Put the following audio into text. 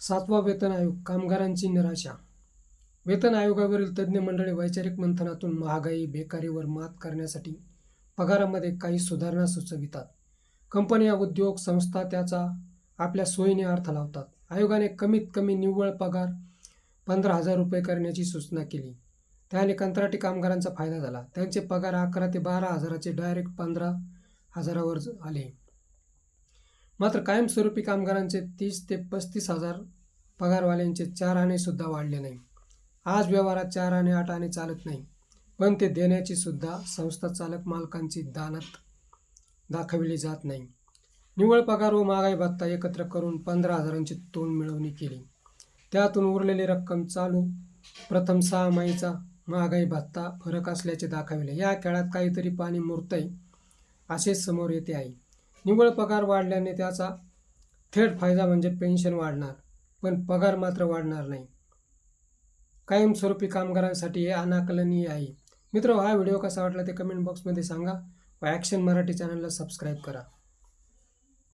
सातवा वेतन आयोग कामगारांची निराशा. वेतन आयोगावरील तज्ज्ञ मंडळी वैचारिक मंथनातून महागाई बेकारीवर मात करण्यासाठी पगारामध्ये काही सुधारणा सुचवितात. कंपन्या उद्योग संस्था त्याचा आपल्या सोयीने अर्थ लावतात. आयोगाने कमीत कमी निव्वळ पगार पंधरा हजार रुपये करण्याची सूचना केली. त्याने कंत्राटी कामगारांचा फायदा झाला. त्यांचे पगार अकरा ते बारा हजाराचे डायरेक्ट पंधरा हजारावर आले. मात्र कायमस्वरूपी कामगारांचे तीस ते पस्तीस हजार पगारवाल्यांचे चार आणे सुद्धा वाढले नाही. आज व्यवहारात चार आणि आठ आणे चालत नाही. पण ते देण्याची सुद्धा संस्था चालक मालकांची दानत दाखविली जात नाही. निव्वळ पगार व महागाई भत्ता एकत्र करून पंधरा हजारांची तोंड मिळवणी केली. त्यातून उरलेली रक्कम चालू प्रथम सहा माहीचा महागाई भत्ता फरक असल्याचे दाखविले. या खेळात काहीतरी पाणी मुरतंय असे समोर येते आहे. निव्वळ पगार वाढल्याने त्याचा थेट फायदा म्हणजे पेन्शन वाढणार पण पगार मात्र वाढणार नाही. कायमस्वरूपी कामगारांसाठी हे अनाकलनीय आहे. मित्र हा व्हिडिओ कसा वाटला ते कमेंट बॉक्समध्ये सांगा व ॲक्शन मराठी चॅनलला सबस्क्राईब करा.